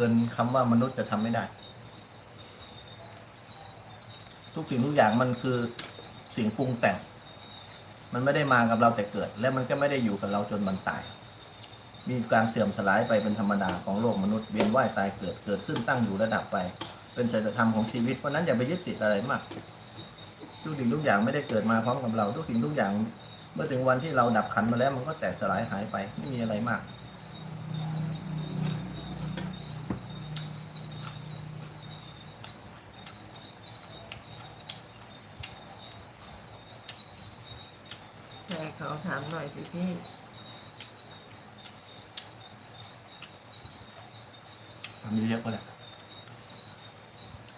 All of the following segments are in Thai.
เกินคำว่ามนุษย์จะทำไม่ได้ ทุกสิ่งทุกอย่างมันคือสิ่งปรุงแต่ง มันไม่ได้มากับเราแต่เกิด และมันก็ไม่ได้อยู่กับเราจนมันตาย มีการเสื่อมสลายไปเป็นธรรมดาของโลกมนุษย์เวียนว่ายตายเกิดเกิดขึ้นตั้งอยู่ระดับไป เป็นสัจธรรมของชีวิตเพราะนั้นอย่าไปยึดติดอะไรมากทุกสิ่งทุกอย่างไม่ได้เกิดมาพร้อมกับเราทุกสิ่งทุกอย่าง เมื่อถึงวันที่เราดับขันมาแล้วมันก็แตกสลายหายไปไม่มีอะไรมาก แต่เขาถามหน่อยสิพี่ทำเยอะก็ได้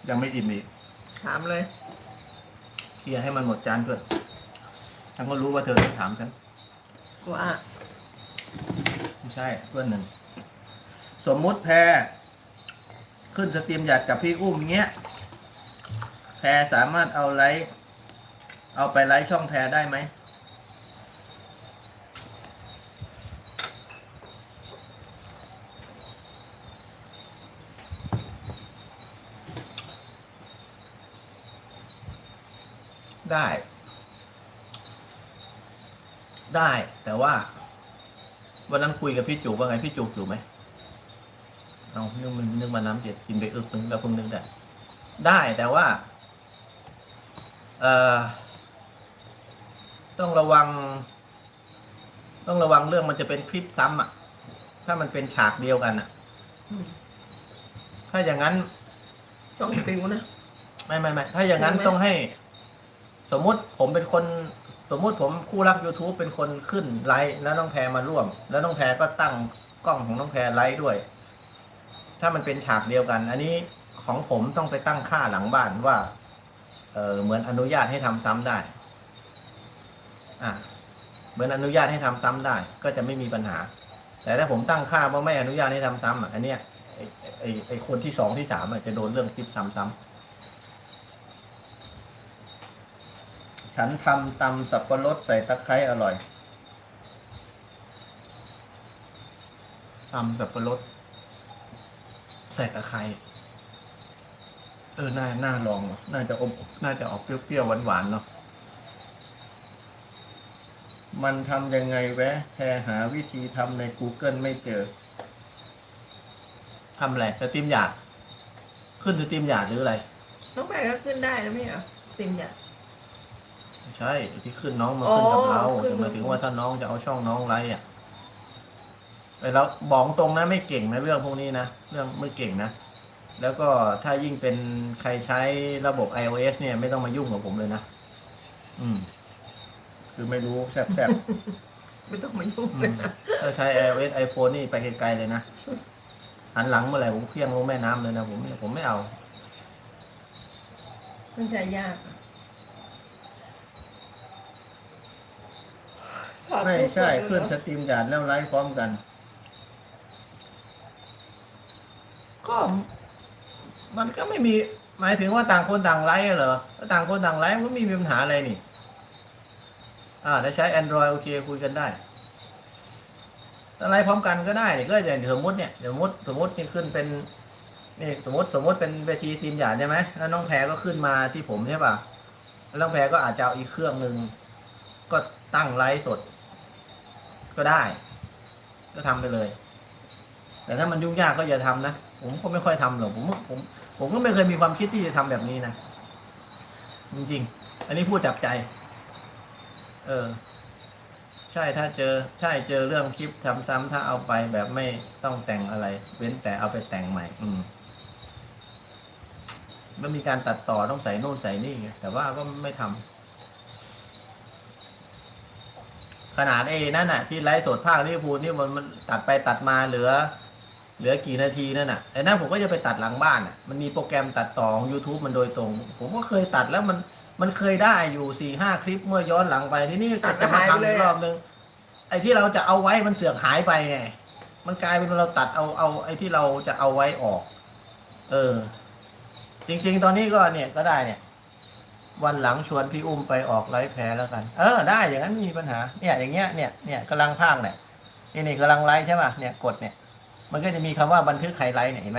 ยังไม่อิ่มอีกถามเลย เคลียร์ให้มันหมดจานก่อนฉันก็รู้ว่าเธอจะถามฉันว่าไม่ใช่เพื่อนหนึ่ง สมมุติแพรขึ้นสตรีมหยัดกับพี่อุ้มเงี้ย แพรสามารถเอาไลฟ์เอาไปไลฟ์ช่องแพรได้ไหม ได้ ได้ แต่ว่า วันนั้นคุยกับพี่จุกว่าไงพี่จุกอยู่ไหมเอานึกมันนึกมาน้ำเจ็ดกินไปอึกนึงแล้วเพิ่งนึกได้ได้แต่ว่า เอ่อ ต้องระวัง ต้องระวังเรื่องมันจะเป็นคลิปซ้ำอะ ถ้ามันเป็นฉากเดียวกันอะอืมถ้าอย่างนั้น ช่องปิวนะ ไม่ไม่ไม่ถ้าอย่างนั้นใช่ไหมต้องให้ สมมุติผมเป็นคนสมมุติผมคู่รัก YouTube เป็นคนขึ้นไลฟ์แล้วน้องแพรมาร่วม แล้วน้องแพรก็ตั้งกล้องของน้องแพรไลฟ์ด้วย ถ้ามันเป็นฉากเดียวกัน อันนี้ของผมต้องไปตั้งค่าหลังบ้านว่า เออเหมือนอนุญาตให้ทำซ้ำได้ อะเหมือนอนุญาตให้ทำซ้ำได้ ก็จะไม่มีปัญหา แต่ถ้าผมตั้งค่าว่าไม่อนุญาตให้ทำซ้ำอะอันเนี้ยไอไอไอคนที่สองที่สามอะจะโดนเรื่องคลิปซ้ำซ้ ฉันทำตำสับปะรดใส่ตะไคร้อร่อยตำสับปะรดใส่ตะไคร้เออ น่า น่าลอง น่าจะอมน่าจะออกเปรี้ยวๆหวานๆเนาะ มันทำยังไงแวะแพรหาวิธีทำใน Google ไม่เจอ ทำอะไรสตรีมหยาด ขึ้นสตรีมหยาดหรืออะไร น้องแปก็ขึ้นได้นะไม่เหรอติมอยาก ไม่ใช่ที่ขึ้นน้องมาขึ้นกับเราอ๋อขึ้น แต่หมายถึงว่าถ้าน้องจะเอาช่องน้องไลฟ์อะแต่เราบอกตรงนะไม่เก่งนะเรื่องพวกนี้นะเรื่องไม่เก่งนะแล้วก็ถ้ายิ่งเป็นใครใช้ระบบ iOS เนี่ย ไม่ต้องมายุ่งกับผมเลยนะอืม คือไม่รู้แซบไม่ต้องมายุ่งๆอืเลยมนะถ้าใช้ iOS iPhone นี่ไปไกลๆเลยนะ หันหลังเมื่อไหร่ผมเพี้ยงลงแม่น้ำเลยนะ ผมผมไม่เอา มันจะยากอะสอบ ไม่ทุกใช่วัขึ้นเลยสเหรอตรีมหยาดแล้วไลฟ์พร้อมกัน ก็มันก็ไม่มี หมายถึงว่าต่างคนต่างไลฟ์เหรอถ้าต่างคนต่างไลฟ์มันก็ไม่มีปัญหาอะไรนี่ อ่าถ้าใช้ Android โอเคคุยกันได้ถ้าไลฟ์พร้อมกันก็ได้นี่ก็อย่างสมมติเนี่ยสมมติสมมตินี่ขึ้นเป็นนี่สมมติสมมติเป็นเวทีทีมหยาดใช่ไหมแล้วน้องแพรก็ขึ้นมาที่ผมใช่ป่ะแล้วน้องแพรก็อาจจะเอาอีกเครื่องหนึ่งก็ตั้งไลฟ์สด ก็ได้ ก็ทำไปเลย แต่ถ้ามันยุ่งยากก็อย่าทำนะผมก็ไม่ค่อยทำหรอกผมผม ผมก็ไม่เคยมีความคิดที่จะทำแบบนี้นะจริงๆอันนี้พูดจากใจ เออ ใช่ถ้าเจอ ใช่เจอเรื่องคลิปซ้ำๆถ้าเอาไปแบบไม่ต้องแต่งอะไร เว้นแต่เอาไปแต่งใหม่ อืมมันมีการตัดต่อต้องใส่โน่นใส่นี่ไงแต่ว่าก็ไม่ทำ ข นาดเอนั่นน่ะ ที่ไลฟ์สดภาคลิเวอร์พูลนี่มันมันตัดไปตัดมาเหลือ เหลือกี่นาทีนั่นน่ะไอ้นั่นผมก็จะไปตัดหลังบ้านอะมันมีโปรแกรมตัดต่อของ YouTube มันโดยตรง ผมก็เคยตัดแล้วมันมันเคยได้อยู่สี่ห้าคลิปเมื่อย้อนหลังไปที่นี่ตัดจะมาหายไปทำเลอียกรอบนึงไอ้ที่เราจะเอาไว้มันเสือกหายไปไงมันกลายเป็นว่าเราตัดเอาเอา ไอ้ที่เราจะเอาไว้ออก เออ จริง ๆ ตอนนี้ก็เนี่ยก็ได้เนี่ย วันหลังชวนพี่อุ้มไปออกไลฟ์แพ้แล้วกัน เออได้อย่างนั้นไม่มีปัญหาเนี่ยอย่างเงี้ยเนี่ยเนี่ยกำลังพากเนี่ยนี่นี่กำลังไลฟ์ใช่ป่ะเนี่ยกดเนี่ยมันก็จะมีคำว่าบันทึกไฮไลท์เนี่ยเห็นไหม